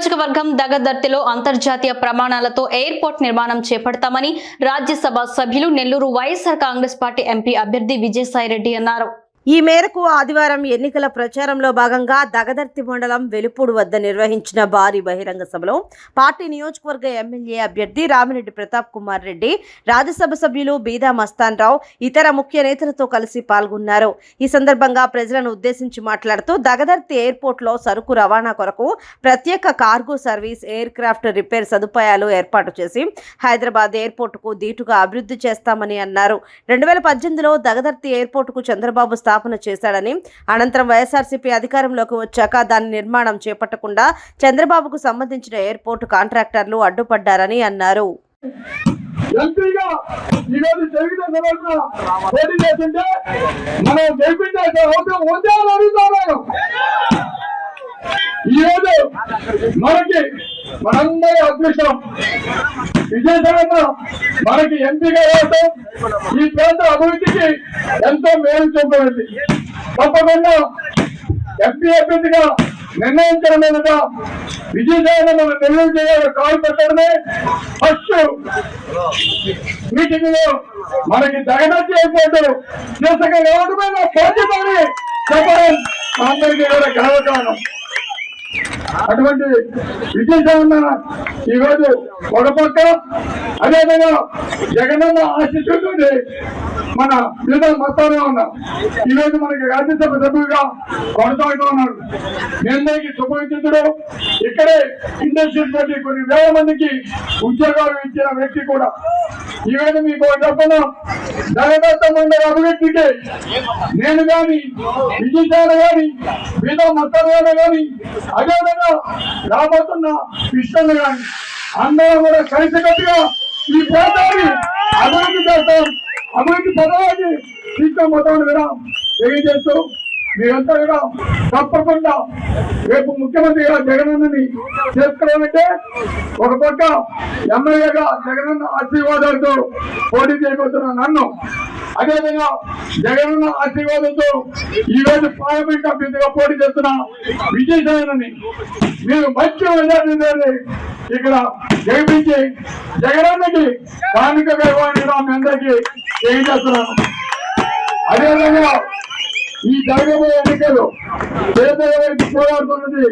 నియోజకవర్గం దగదర్తిలో అంతర్జాతీయ ప్రమాణాలతో ఎయిర్పోర్ట్ నిర్మాణం చేపడతామని రాజ్యసభ సభ్యులు Nellore YSR Congress party MP అభ్యర్థి విజయసాయిరెడ్డి అన్నారు. ఈ మేరకు ఆదివారం ఎన్నికల ప్రచారంలో భాగంగా దగదర్తి మండలం వెలుపూడు వద్ద నిర్వహించిన భారీ బహిరంగ సభలో పార్టీ నియోజకవర్గ ఎమ్మెల్యే అభ్యర్థి రామిరెడ్డి ప్రతాప్ కుమార్ రెడ్డి రాజ్యసభ సభ్యులు బీదా మస్తాన్ రావు ఇతర ముఖ్య నేతలతో కలిసి పాల్గొన్నారు. ఈ సందర్భంగా ప్రజలను ఉద్దేశించి మాట్లాడుతూ దగదర్తి ఎయిర్పోర్ట్లో సరుకు రవాణా కొరకు ప్రత్యేక cargo service aircraft repair సదుపాయాలు ఏర్పాటు చేసి హైదరాబాద్ ఎయిర్పోర్టుకు దీటుగా అభివృద్ధి చేస్తామని అన్నారు. రెండు వేల పద్దెనిమిదిలో దగదర్తి ఎయిర్పోర్టుకు చంద్రబాబు స్థాపన చేశాడని అనంతరం వైఎస్ఆర్సీపీ అధికారంలోకి వచ్చాక దాని నిర్మాణం చేపట్టకుండా చంద్రబాబుకు సంబంధించిన ఎయిర్పోర్టు కాంట్రాక్టర్లు అడ్డుపడ్డారని అన్నారు. ఎంపీగా ఈరోజు తెలుగుదేశం తరఫున పోటీ చేస్తుంటే మనం గెలిపించే అవసరం ఉందా అని అడుగుతున్నాను ఈరోజు మనకి మనందరి అదృష్టం. విజయసాగర్ మనకి ఎంపీగా రావటం ఈ ప్రాంత అభివృద్ధికి ఎంతో మేలు చూపబడింది. తప్పకుండా ఎంపీ అభ్యర్థిగా నిర్ణయించడం మీదట విజయసాగర్ మనం నిర్ణయం చేయాలి కాల్ పెట్టడమే ఫస్ట్ మీటింగ్లో మనకి దగనచ్చి అయిపోతారు. చేసక రావడమే మీద బాధ్యత చెప్పడం అందరికీ కూడా గర్వకారణం. అటువంటి విజయసాగర్ ఈరోజు రోజు ఒక పక్క అదేవిధంగా జగనన్న ఆశిస్తుంది మన మీద మొత్తానే ఉన్నాం. ఈరోజు మనకి రాజ్యసభ సభ్యులుగా కొనసాగుతూ ఉన్నాడు. మీ అందరికీ సుపరిచితుడు. ఇక్కడే ఇండస్ట్రీస్ బట్టి కొన్ని వేల మందికి ఉద్యోగాలు ఇచ్చిన వ్యక్తి కూడా. ఈరోజు మీకు ఒక చెప్పను జగదత్త మండలి అభివృద్ధికి నేను గాని విజయసాగర్ గాని మీద మొత్తం గాని అదేవిధంగా రాబోతున్న కృష్ణను గాని అందరం కూడా కలిసికట్టుగా ఈ ప్రాంతాన్ని అభివృద్ధి చేస్తాం. అభివృద్ధి పదవాన్ని తీసుకోబోతామని కూడా తెలియజేస్తూ మీరంతా కూడా తప్పకుండా రేపు ముఖ్యమంత్రిగా జగనన్నని చేసుకోవాలంటే ఒక పక్క ఎమ్మెల్యేగా జగనన్న ఆశీర్వాదాలతో పోటీ చేయబోతున్న నన్ను అదేవిధంగా జగనన్న ఆశీర్వాదంతో ఈ రోజు పార్లమెంట్ అభ్యర్థిగా పోటీ చేస్తున్న విజయసాయిని మీరు మంచి మెజార్టీ ఇక్కడ గెలిపించి జగనన్నకి కార్మిక వైభవాన్ని మీ అందరికీ తెలియజేస్తున్నాను. అదేవిధంగా ఈ జరగబోయే ఎన్నికలు పేదల వైపు పోరాడుతున్నది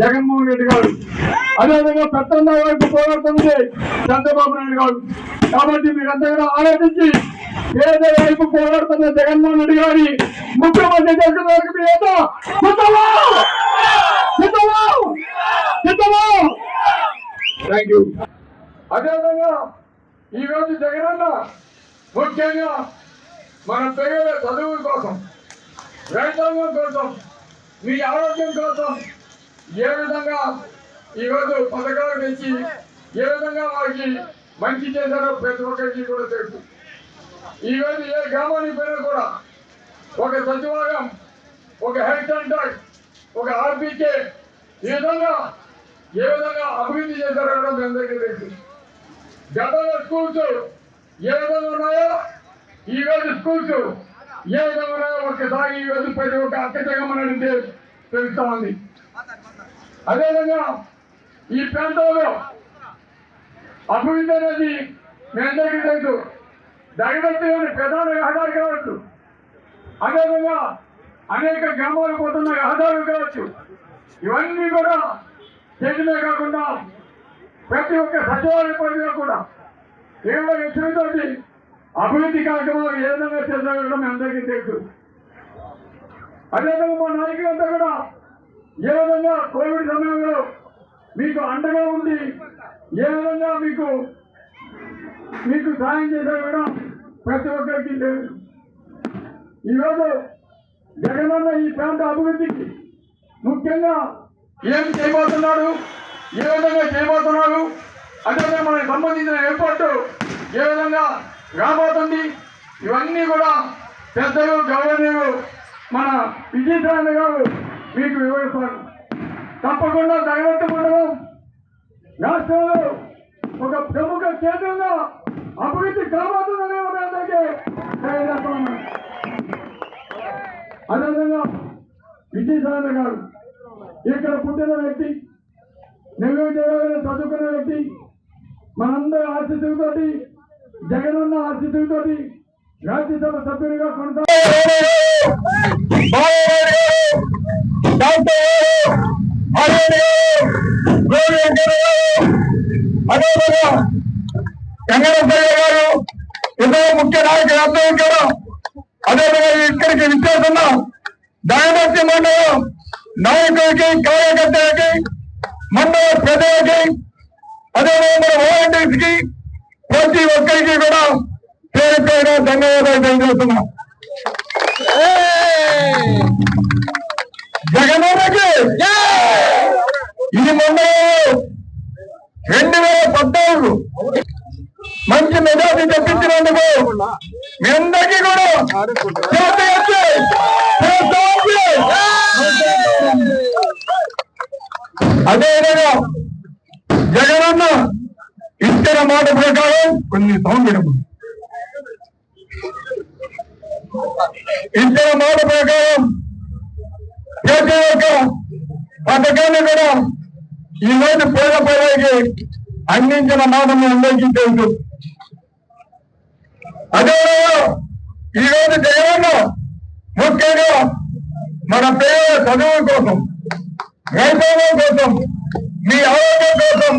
జగన్మోహన్ రెడ్డి గారు. అదేవిధంగా పెద్దల వైపు పోరాడుతున్నది చంద్రబాబు నాయుడు గారు. కాబట్టి మీరంతా కూడా ఆలోచించి పేదల వైపు పోరాడుతున్న జగన్మోహన్ రెడ్డి గారి ముఖ్యమంత్రి చేసిన వరకు మీ యొక్క థ్యాంక్ యూ అదేవిధంగా ఈ రోజు జగనన్న ముఖ్యంగా మన పిల్లల చదువు కోసం రైతాంగం కోసం మీ ఆరోగ్యం కోసం ఏ విధంగా ఈరోజు పథకాలు తెచ్చి ఏ విధంగా వారికి మంచి చేశారో ప్రతి ఒక్కరికి కూడా తెలుసు. ఈరోజు ఏ గ్రామానికి పోయినా కూడా ఒక సచివాలయం ఒక హెల్త్ సెంటర్ ఒక ఆర్బీకే ఈ విధంగా ఏ విధంగా అభివృద్ధి చేశారో కూడా మీ అందరికీ తెలుసు. గతంలో స్కూల్స్ ఏ విధంగా ఉన్నాయో ఈ స్కూల్స్ ఏ విధంగా ఒకసారి ఈ ఒక ప్రతి ఒక్క అక్కచగమని అడిగితే తెలుస్తా ఉంది. అదేవిధంగా ఈ ప్రాంతంలో అభివృద్ధి అనేది మీ అందరికీ తెలుసు. దగదత్తిలోని ప్రధాన రహదారి కావచ్చు. అదేవిధంగా అనేక గ్రామాలు పోతున్న రహదారులు కావచ్చు. ఇవన్నీ కూడా చేయడమే కాకుండా ప్రతి ఒక్క సచివాలయ పరిధిలో కూడా. ఏమైనా హెచ్చరితోటి అభివృద్ధి కార్యక్రమాలు ఏ విధంగా చేస్తారో మీ అందరికీ తెలుసు. అదేవిధంగా మా నాయకులంతా కూడా ఏ విధంగా కోవిడ్ సమయంలో మీకు అండగా ఉండి ఏ విధంగా మీకు మీకు సాయం చేశారు కూడా ప్రతి ఒక్కరికి తెలుసు. ఈరోజు జగనన్న ఈ ప్రాంత అభివృద్ధికి ముఖ్యంగా ఏం చేయబోతున్నాడు ఏ విధంగా చేయబోతున్నాడు అదేవిధంగా మనకు సంబంధించిన ఏర్పాటు ఏ విధంగా రాబోతుంది. ఇవన్నీ కూడా పెద్దలు గౌరవనీయులు మన విజయసాయి గారు మీకు వివరిస్తారు. తప్పకుండా జగనత్త మండలం రాష్ట్రంలో ఒక ప్రముఖ కేంద్రంగా అభివృద్ధి కాబోతుందనే మన అందరికీ అదేవిధంగా విజయసాయి గారు ఇక్కడ పుట్టిన వ్యక్తి నెల్లూరు జిల్లాలో చదువుకున్న వ్యక్తి మనందరి ఆశీస్సులతోటి జగనన్న ఆశీస్సులతోటి రాజ్యసభ సభ్యుడిగా కొనసాగుతున్నారు వెంకటేశ్వర గారు ఇతర ముఖ్య నాయకులు అందరూ ఉంటారు అదేవిధంగా ఇక్కడికి విచ్చేస్తున్న దయమర్తి మండలం నాయకులకి కార్యకర్తలకి మండల ప్రజలకి అదేవిధంగా వాలంటీర్స్కి ప్రతి ఒక్కరికి కూడా పేరు పేరు ధన్యవాదాలు తెలియజేస్తున్నాం. జగన్మోహన్కి ఇది మండలం రెండు వేల పద్నాలుగు మంచి మెజార్టీ తెప్పించినందుకు మీ అందరికీ కూడా చేతి ఎత్తి ప్రోత్సహించి అదేవిధంగా జగనన్న ఇచ్చిన మాట ప్రకారం కొన్ని సౌందర్యము ఇచ్చిన మాట ప్రకారం ప్రతి ఒక్క పథకాన్ని కూడా ఈరోజు పేద ప్రజలకి అందించిన మాట మీ అందరికీ తెలుసు అదేవిధంగా ఈ జగనన్న ముఖ్యంగా మన పేద చదువు కోసం రైతాంగం కోసం మీ ఆరోగ్యం కోసం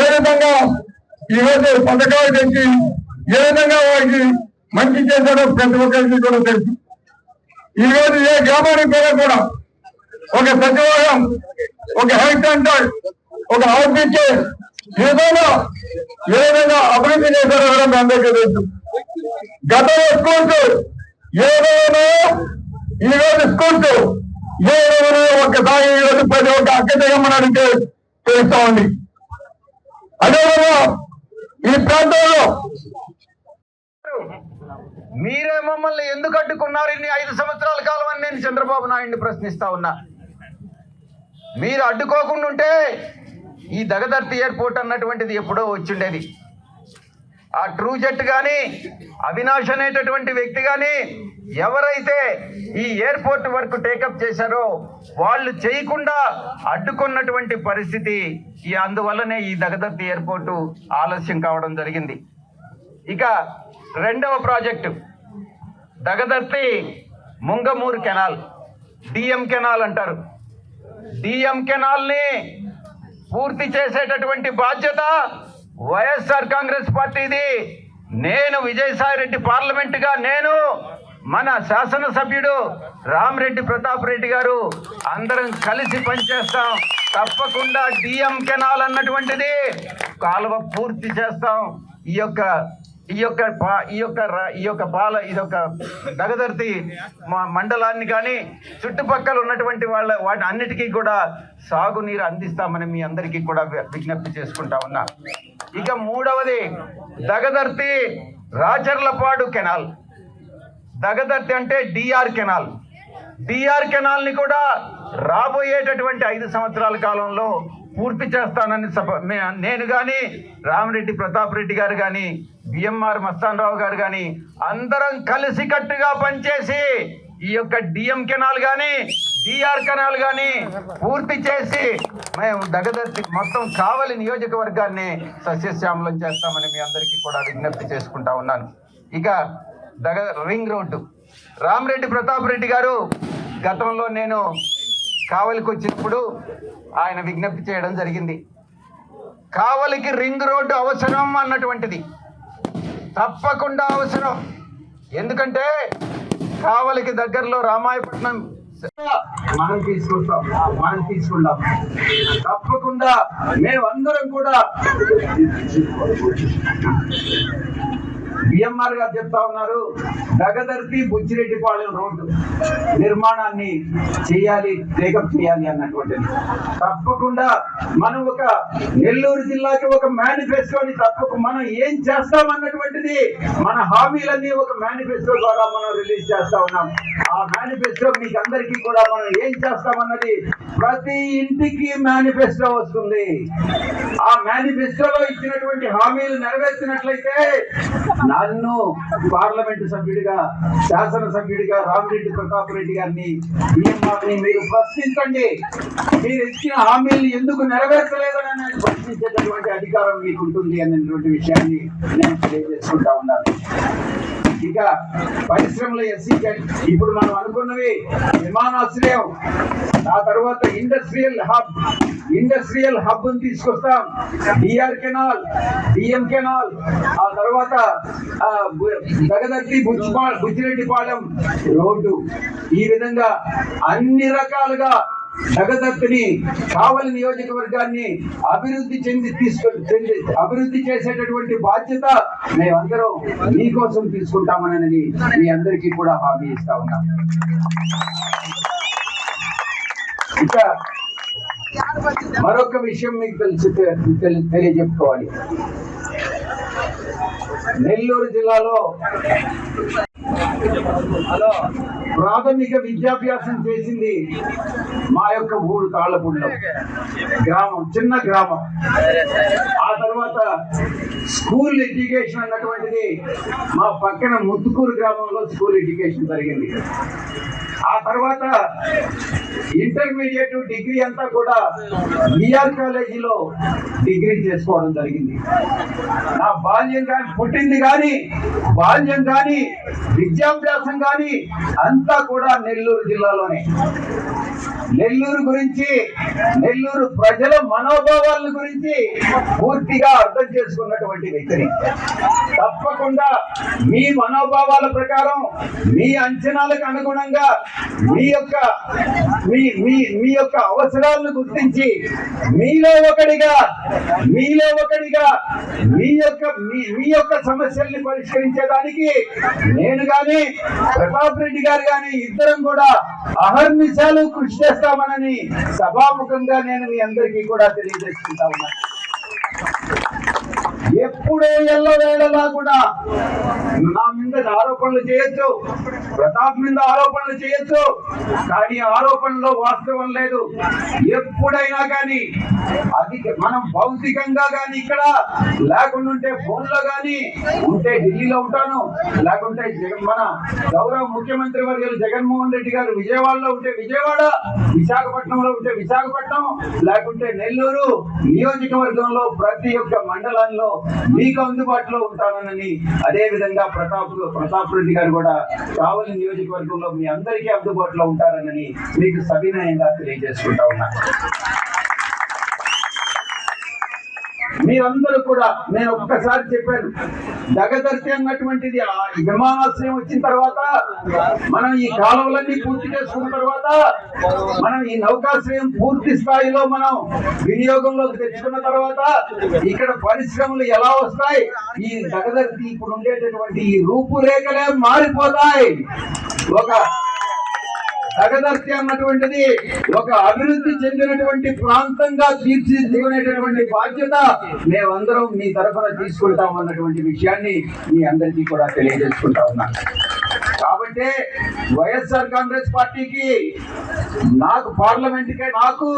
ఏ విధంగా ఈరోజు పథకాలు తెచ్చి ఏ విధంగా వారికి మంచి చేశాడో ప్రతి ఒక్కరికి కూడా తెలుసు. ఈరోజు ఏ గ్రామానికి కూడా కూడా ఒక సచివాలయం ఒక హెల్త్ సెంటర్ ఒక ఆఫీస్ ఏదైనా ఏ విధంగా అభివృద్ధి చేశారో కూడా మీ అందరికీ తెలుసు. గతంలో స్కూల్స్ ఏదైనా ఈరోజు స్కూల్స్ ఏదైనా ఒక్కసారి ఈ రోజు ప్రతి ఒక్క అక్క జగమ్మని అడిగితే తెలుస్తా ఉంది. అదేవిధంగా ఈ ప్రాంతంలో మీరే మమ్మల్ని ఎందుకు అడ్డుకున్నారు? ఇన్ని ఐదు సంవత్సరాల కాలం అని నేను చంద్రబాబు నాయుడిని ప్రశ్నిస్తా ఉన్నా. మీరు అడ్డుకోకుండా ఉంటే ఈ దగదర్తి ఎయిర్పోర్ట్ అన్నటువంటిది ఎప్పుడో వచ్చిండేది. ఆ ట్రూ జెట్ కానీ అవినాష్ అనేటటువంటి వ్యక్తి కానీ ఎవరైతే ఈ ఎయిర్పోర్ట్ వరకు టేకప్ చేశారో వాళ్ళు చేయకుండా అడ్డుకున్నటువంటి పరిస్థితి ఈ అందువల్లనే ఈ దగదర్తి ఎయిర్పోర్టు ఆలస్యం కావడం జరిగింది. ఇక రెండవ project Dagadarthi Mungamuru canal DM canal అంటారు. డిఎం కెనాల్ని పూర్తి చేసేటటువంటి బాధ్యత వైఎస్ఆర్ కాంగ్రెస్ పార్టీది. నేను విజయసాయి రెడ్డి పార్లమెంటుగా నేను మన శాసనసభ్యుడు రామరెడ్డి ప్రతాప్ రెడ్డి గారు అందరం కలిసి పనిచేస్తాం. తప్పకుండా డిఎం కెనాల్ అన్నటువంటిది కాలువ పూర్తి చేస్తాం. ఈ యొక్క ఈ యొక్క ఈ యొక్క ఈ యొక్క పాల ఇది ఒక దగదర్తి మా మండలాన్ని కానీ చుట్టుపక్కల ఉన్నటువంటి వాళ్ళ వాటి అన్నిటికీ కూడా సాగునీరు అందిస్తామని మీ అందరికీ కూడా విజ్ఞప్తి చేసుకుంటా ఉన్నా. ఇక మూడవది దగదర్తి రాచర్లపాడు కెనాల్. దగదర్తి అంటే డిఆర్ కెనాల్. డిఆర్ కెనాల్ని కూడా రాబోయేటటువంటి ఐదు సంవత్సరాల కాలంలో పూర్తి చేస్తానని మే- నేను కానీ రామరెడ్డి ప్రతాప్ రెడ్డి గారు కానీ బిఎంఆర్ మస్తాన్ రావు గారు కానీ అందరం కలిసికట్టుగా పనిచేసి ఈ యొక్క డిఎం కెనాల్ కానీ డిఆర్ కెనాల్ కానీ పూర్తి చేసి మేము దగదర్తి మొత్తం కావలి నియోజకవర్గాన్ని సస్యశ్యామలం చేస్తామని మీ అందరికీ కూడా విజ్ఞప్తి చేసుకుంటా ఉన్నాను. ఇక దగ రింగ్ రోడ్డు. రామరెడ్డి ప్రతాప్ రెడ్డి గారు గతంలో నేను కావలికి వచ్చినప్పుడు ఆయన విజ్ఞప్తి చేయడం జరిగింది. కావలికి రింగ్ రోడ్డు అవసరం అన్నటువంటిది. తప్పకుండా అవసరం. ఎందుకంటే కావలికి దగ్గరలో రామాయపట్నం మనం తీసుకుంటాం మనం తీసుకుంటాం. తప్పకుండా మేమందరం కూడా బిఎంఆర్ గారు చెప్తా ఉన్నారు. దగదర్తి బుచ్చిరెడ్డిపాళెం రోడ్డు నిర్మాణాన్ని చేయాలి టేకప్ చేయాలి అన్నటువంటిది. తప్పకుండా మనం ఒక నెల్లూరు జిల్లాకి ఒక మేనిఫెస్టోని తప్పక మనం ఏం చేస్తాం అన్నటువంటిది మన హామీలన్నీ ఒక మేనిఫెస్టో ద్వారా మనం రిలీజ్ చేస్తా ఉన్నాం. ఆ మేనిఫెస్టో మీకు అందరికీ కూడా మనం ఏం చేస్తామన్నది ప్రతి ఇంటికి మేనిఫెస్టో వస్తుంది. ఆ మేనిఫెస్టోలో ఇచ్చినటువంటి హామీలు నెరవేర్చినట్లయితే నన్ను పార్లమెంటు సభ్యుడిగా శాసన సభ్యుడిగా రామిరెడ్డి ప్రతాప్ రెడ్డి గారిని మాటని మీరు ప్రశ్నించండి. మీరు ఇచ్చిన హామీలను ఎందుకు నెరవేర్చలేదని ప్రశ్నించేటటువంటి అధికారం మీకు ఉంటుంది అనేటువంటి విషయాన్ని నేను తెలియజేసుకుంటా ఉన్నాను. ఇక పరిశ్రమల ఎస్సీ ఇప్పుడు మనం అనుకున్నవి విమానాశ్రయం. ఆ తర్వాత ఇండస్ట్రియల్ హబ్ ఇండస్ట్రియల్ హబ్ తీసుకొస్తాం. డిఆర్ కెనాల్ డిఎం కెనాల్ ఆ తర్వాత ఆ, బు- బుచ్చిపా బుచ్చిరెడ్డిపాలెం రోడ్డు. ఈ విధంగా అన్ని రకాలుగా జగదత్తుని కావలి నియోజకవర్గాన్ని అభివృద్ధి చెంది తీసుకొని అభివృద్ధి చేసేటటువంటి బాధ్యత మేమందరం మీకోసం తీసుకుంటామనని మీ అందరికీ కూడా హామీ ఇస్తా ఉన్నాం. ఇక మరొక విషయం మీకు తెలిసి తెలి- తెలియజెప్పుకోవాలి. నెల్లూరు జిల్లాలో ప్రాథమిక విద్యాభ్యాసం చేసింది మా యొక్క ఊరు తాళ్ళపూడిలో. గ్రామం చిన్న గ్రామం. ఆ తర్వాత స్కూల్ ఎడ్యుకేషన్ అన్నటువంటిది మా పక్కన ముత్తుకూరు గ్రామంలో స్కూల్ ఎడ్యుకేషన్ జరిగింది. ఆ తర్వాత ఇంటర్మీడియట్ డిగ్రీ అంతా కూడా బిఆర్ కాలేజీలో డిగ్రీ చేసుకోవడం జరిగింది. నా బాల్యం కానీ పుట్టింది కానీ బాల్యం కానీ విద్యాభ్యాసం కానీ అంత అంతా కూడా నెల్లూరు జిల్లాలోనే. నెల్లూరు గురించి నెల్లూరు ప్రజల మనోభావాల గురించి పూర్తిగా అర్థం చేసుకున్నటువంటి వ్యక్తిని. తప్పకుండా మీ మనోభావాల ప్రకారం మీ అంచనాలకు అనుగుణంగా మీ యొక్క మీ మీ మీ యొక్క అవసరాలను గుర్తించి మీలో ఒకడిగా మీలో ఒకడిగా మీ యొక్క మీ మీ యొక్క సమస్యల్ని పరిష్కరించేదానికి నేను కానీ ప్రతాప్ రెడ్డి గారు గాని ఇద్దరం కూడా అహర్నిశాలు కృషి చేస్తామనని సభాముఖంగా నేను మీ అందరికీ కూడా తెలియజేసుకుంటా ఉన్నాను. ఎప్పుడూ ఎల్లవేళలా కూడా నా మీద ఆరోపణలు చేయొచ్చు ప్రతాప్ మీద ఆరోపణలు చేయొచ్చు కానీ ఆరోపణలో వాస్తవం లేదు. ఎప్పుడైనా కానీ అది మనం భౌతికంగా కానీ ఇక్కడ లేకుండా ఉంటే ఫోన్లో కానీ ఉంటే ఢిల్లీలో ఉంటాను లేకుంటే మన గౌరవ ముఖ్యమంత్రి వర్గాలు జగన్మోహన్ రెడ్డి గారు విజయవాడలో ఉంటే విజయవాడ విశాఖపట్నంలో ఉంటే విశాఖపట్నం లేకుంటే నెల్లూరు నియోజకవర్గంలో ప్రతి ఒక్క మండలంలో మీకు అందుబాటులో ఉంటానని అదే విధంగా ప్రతాప్ ప్రతాప్ రెడ్డి గారు కూడా కావలి నియోజకవర్గంలో మీ అందరికీ అందుబాటులో ఉంటారని మీకు సవినయంగా తెలియజేసుకుంటా ఉన్నా. మీరందరూ కూడా నేను ఒక్కసారి చెప్పాను దగదర్శి అన్నటువంటిది ఆ విమానాశ్రయం వచ్చిన తర్వాత మనం ఈ కాలువలన్నీ పూర్తి చేసుకున్న తర్వాత మనం ఈ నౌకాశ్రయం పూర్తి స్థాయిలో మనం వినియోగంలోకి తెచ్చుకున్న తర్వాత ఇక్కడ పరిశ్రమలు ఎలా వస్తాయి? ఈ దగదర్శి ఇప్పుడు ఉండేటటువంటి ఈ రూపురేఖలే మారిపోతాయి. ఒక దగదర్శి అన్నటువంటిది ఒక అభివృద్ధి చెందినటువంటి ప్రాంతంగా తీర్చిదిద్దుకునేటటువంటి బాధ్యత మేమందరం మీ తరఫున తీసుకుంటాం అన్నటువంటి విషయాన్ని మీ అందరికీ కూడా తెలియజేసుకుంటా ఉన్నాను కాబట్టి వైఎస్ఆర్ కాంగ్రెస్ పార్టీకి నాకు పార్లమెంట్కి నాకు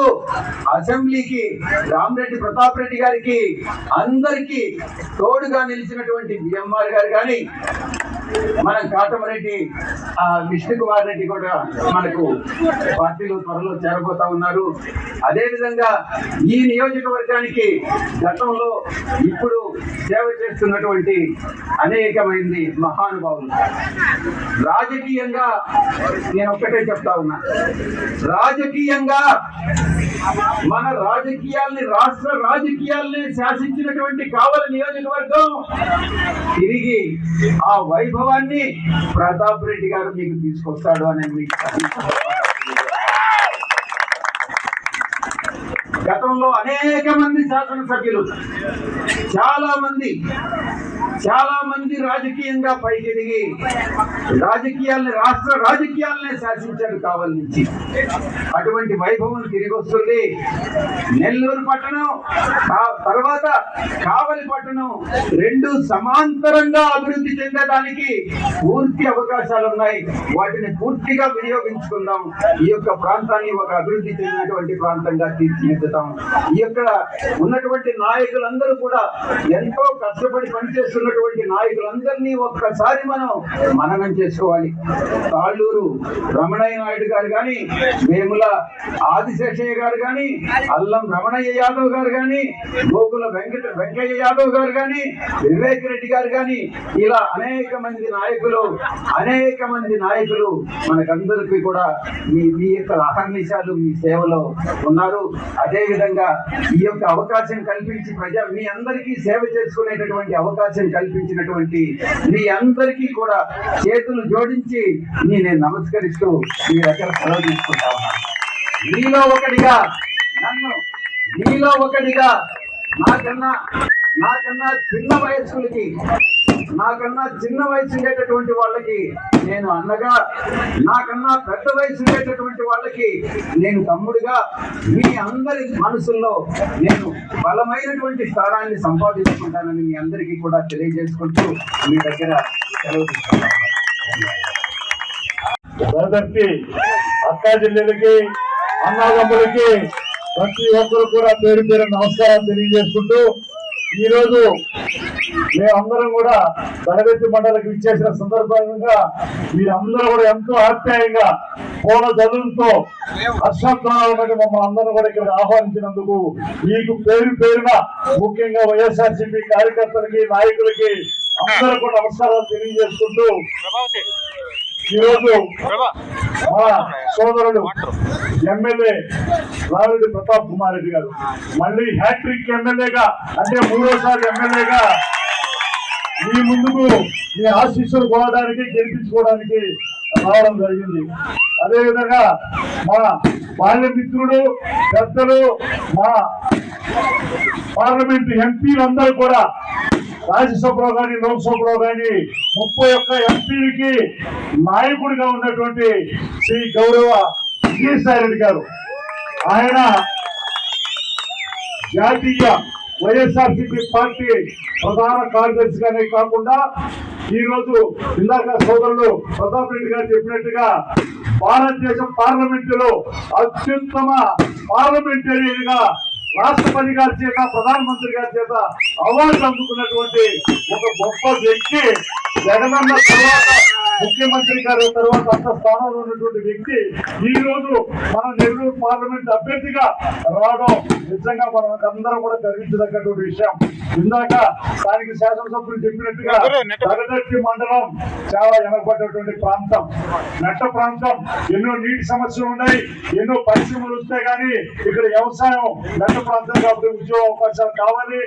అసెంబ్లీకి రామరెడ్డి ప్రతాప్ రెడ్డి గారికి అందరికీ తోడుగా నిలిచినటువంటి బిఎంఆర్ గారు కానీ మన కాటమరెడ్డి ఆ, విష్ణు కుమార్ రెడ్డి కూడా మనకు పార్టీలో త్వరలో చేరబోతా ఉన్నారు. అదే విధంగా ఈ నియోజకవర్గానికి గతంలో ఇప్పుడు సేవ చేస్తున్నటువంటి అనేకమైంది మహానుభావులు. రాజకీయంగా నేను ఒక్కటే చెప్తా ఉన్నా. రాజకీయంగా మన రాజకీయాల్ని రాష్ట్ర రాజకీయాల్ని శాసించినటువంటి కావల నియోజకవర్గం తిరిగి ఆ వైభవాన్ని ప్రతాప్ రెడ్డి గారు మీకు తీసుకొస్తాడు అని మీకు గతంలో అనేక మంది శాసనసభ్యులు చాలా మంది చాలా మంది రాజకీయంగా పైకెదిగి రాజకీయాల్ని రాష్ట్ర రాజకీయాలనే శాసించారు కావలి నుంచి. అటువంటి వైభవం తిరిగి వస్తుంది నెల్లూరు పట్టణం ఆ తర్వాత కావలి పట్టణం రెండు సమాంతరంగా అభివృద్ధి చెందడానికి పూర్తి అవకాశాలు ఉన్నాయి వాటిని పూర్తిగా వినియోగించుకుందాం. ఈ యొక్క ప్రాంతాన్ని ఒక అభివృద్ధి చెందినటువంటి ప్రాంతంగా తీర్చిదిద్దుతాం ఈ ఉన్నటువంటి నాయకులందరూ కూడా ఎంతో కష్టపడి పనిచేస్తున్నటువంటి నాయకులందరినీ ఒక్కసారి మనం మననం చేసుకోవాలి. తాళ్ళూరు రమణయ్య నాయుడు గారు కానీ వేముల ఆదిశేషయ్య గారు కానీ అల్లం రమణయ్య యాదవ్ గారు కానీ గోకుల వెంకట వెంకయ్య యాదవ్ గారు కానీ వివేక్ రెడ్డి గారు కానీ ఇలా అనేక మంది నాయకులు అనేక మంది నాయకులు మనకందరికీ కూడా మీ మీ యొక్క అహర్నిశాలు మీ సేవలో ఉన్నారు. అదే విధంగా ఈ యొక్క అవకాశం కల్పించి ప్రజా మీ అందరికీ సేవ చేసుకునేటటువంటి అవకాశం కల్పించినటువంటి మీ అందరికీ కూడా చేతులు జోడించి మీ నేను నమస్కరిస్తూ మీ దగ్గర సెలవు తీసుకుంటా ఉన్నాను. మీలో ఒకటిగా నన్ను మీలో ఒకటిగా నాకన్నా నాకన్నా చిన్న వయస్సులకి నాకన్నా చిన్న వయసు ఉండేటటువంటి వాళ్ళకి నేను అన్నగా నాకన్నా పెద్ద వయసు ఉండేటటువంటి వాళ్ళకి నేను తమ్ముడిగా మీ అందరి మనసుల్లో నేను బలమైనటువంటి స్థానాన్ని సంపాదించుకుంటానని మీ అందరికీ కూడా తెలియజేసుకుంటూ మీ దగ్గర సెలవు సోదరికి అక్కా చెల్లెలకి అన్నదమ్ములకి ప్రతి ఒక్కరు కూడా పేరు పేరు నమస్కారం తెలియజేసుకుంటూ ఈ రోజు మేమందరం కూడా దళగతి మండలికి ఇచ్చేసిన సందర్భంగా మీరందరూ కూడా ఎంతో ఆప్యాయంగా పూల జల్లులతో హర్షత్వాలు మమ్మల్ని అందరూ కూడా ఇక్కడ ఆహ్వానించినందుకు మీకు పేరు పేరున ముఖ్యంగా వైఎస్ఆర్సీపీ కార్యకర్తలకి నాయకులకి అందరూ కూడా నమస్కారాలు తెలియజేసుకుంటూ ఈరోజు మా సోదరుడు ఎమ్మెల్యే రావిడి ప్రతాప్ కుమార్ రెడ్డి గారు. మళ్ళీ హ్యాట్రిక్ ఎమ్మెల్యేగా అంటే మూడోసారి ఎమ్మెల్యేగా మీ ముందుకు మీ ఆశీస్సులు కోవడానికి గెలిపించుకోవడానికి రావడం జరిగింది. అదేవిధంగా మా బాల్య మిత్రుడు పెద్దలు మా పార్లమెంట్ ఎంపీలందరూ కూడా రాజ్యసభలో కానీ లోక్సభలో కానీ ముప్పై ఒక్క ఎంపీలకి నాయకుడిగా ఉన్నటువంటి శ్రీ గౌరవ విజయసాయి రెడ్డి గారు. ఆయన జాతీయ వైఎస్ఆర్సీపీ పార్టీ ప్రధాన కార్యదర్శిగానే కాకుండా ఈ రోజు ఇందాక సోదరులు ప్రతాప్ రెడ్డి గారు చెప్పినట్టుగా భారతదేశం పార్లమెంటులో అత్యుత్తమ పార్లమెంటేరియన్గా రాష్ట్రపతి గారి చేత ప్రధానమంత్రి గారి చేత అవార్డు అందుకున్నటువంటి ఒక గొప్ప వ్యక్తి జగనన్న తర్వాత ముఖ్యమంత్రి గారి తర్వాత అంత స్థానంలో ఉన్నటువంటి వ్యక్తి ఈ రోజు మన నెల్లూరు పార్లమెంట్ అభ్యర్థిగా రావడం నిజంగా మనం అందరం కూడా గర్వించదగ్గటువంటి విషయం. ఇందాక దానికి శాసనసభ్యులు చెప్పినట్టుగా దగదర్తి మండలం చాలా వెనకబడ్డటువంటి ప్రాంతం. నట్ట ప్రాంతం ఎన్నో నీటి సమస్యలు ఉన్నాయి ఎన్నో పరిశ్రమలు వస్తాయి కానీ ఇక్కడ వ్యవసాయం నట్ట ప్రాంతం కాబట్టి ఉద్యోగ అవకాశాలు కావాలి.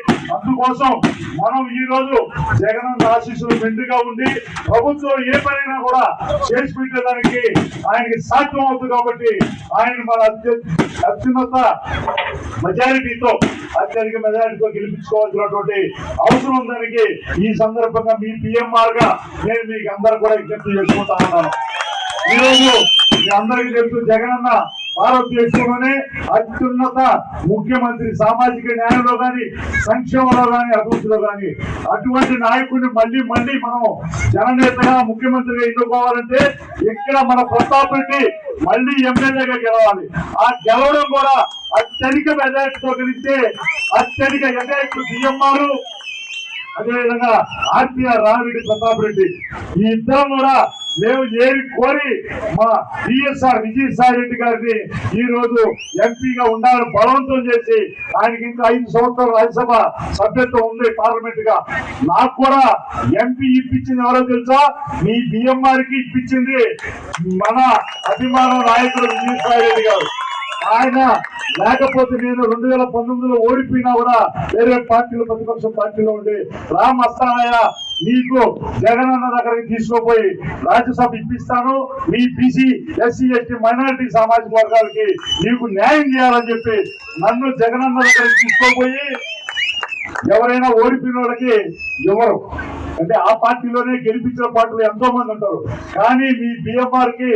కోసం మనం ఈ రోజు జగనన్న ఆశీస్సులు మెండుగా ఉండి ప్రభుత్వం ఏ పనైనా కూడా చేసి పెట్టేదానికి ఆయనకి సాధ్యం అవుతుంది కాబట్టి ఆయన మన అత్యున్నత మెజారిటీతో అత్యధిక మెజారిటీతో గెలిపించుకోవాల్సినటువంటి అవసరం ఉందానికి ఈ సందర్భంగా మీ పిఎంఆర్గా నేను మీకు అందరు కూడా విజ్ఞప్తి చేసుకుంటా ఉన్నాను. ఈ రోజు మీ అందరికీ చెప్తూ జగనన్న భారతదేశంలోనే అత్యున్నత ముఖ్యమంత్రి సామాజిక న్యాయంలో కానీ సంక్షేమంలో కానీ అభివృద్ధిలో కానీ అటువంటి నాయకుడిని మళ్ళీ మళ్ళీ మనం జననేతగా ముఖ్యమంత్రిగా ఎన్నుకోవాలంటే ఇక్కడ మన ప్రతాప్ రెడ్డి మళ్ళీ ఎమ్మెల్యేగా గెలవాలి. ఆ గెలవడం కూడా అత్యధిక మెజార్టీతో గెలిస్తే అత్యధిక మెజార్టీ సీఎంఆర్ అదేవిధంగా ఆర్టీఆర్ రామిరెడ్డి ప్రతాప్ రెడ్డి. ఈ ఇద్దరం కూడా మేము ఏమి కోరి మా బిఎస్ఆర్ విజయసాయి రెడ్డి గారిని ఈ రోజు ఎంపీగా ఉండాలని బలవంతం చేసి ఆయనకి ఇంకా ఐదు సంవత్సరాలు రాజ్యసభ సభ్యత్వం ఉంది పార్లమెంట్గా. నాకు కూడా ఎంపీ ఇప్పించింది ఎవరో తెలుసా? మీ బిఎంఆర్కి ఇప్పించింది మన అభిమాన నాయకుడు విజయసాయి రెడ్డి గారు. ఆయన లేకపోతే నేను రెండు వేల పంతొమ్మిదిలో ఓడిపోయినా కూడా వేరే పార్టీలో ప్రతిపక్ష పార్టీలో ఉండి రామ్ అస్తానయ్య నీకు జగనన్న దగ్గరికి తీసుకుపోయి రాజ్యసభ ఇప్పిస్తాను. మీ బీసీ ఎస్సీ ఎస్టీ మైనారిటీ సామాజిక వర్గాలకి నీకు న్యాయం చేయాలని చెప్పి నన్ను జగన్ అన్న దగ్గరికి తీసుకుపోయి ఎవరైనా ఓడిపోయిన వాళ్ళకి ఎవరు? అంటే ఆ పార్టీలోనే గెలిపించిన పార్టీలు ఎంతో మంది ఉంటారు. కానీ మీ బిఎంఆర్కి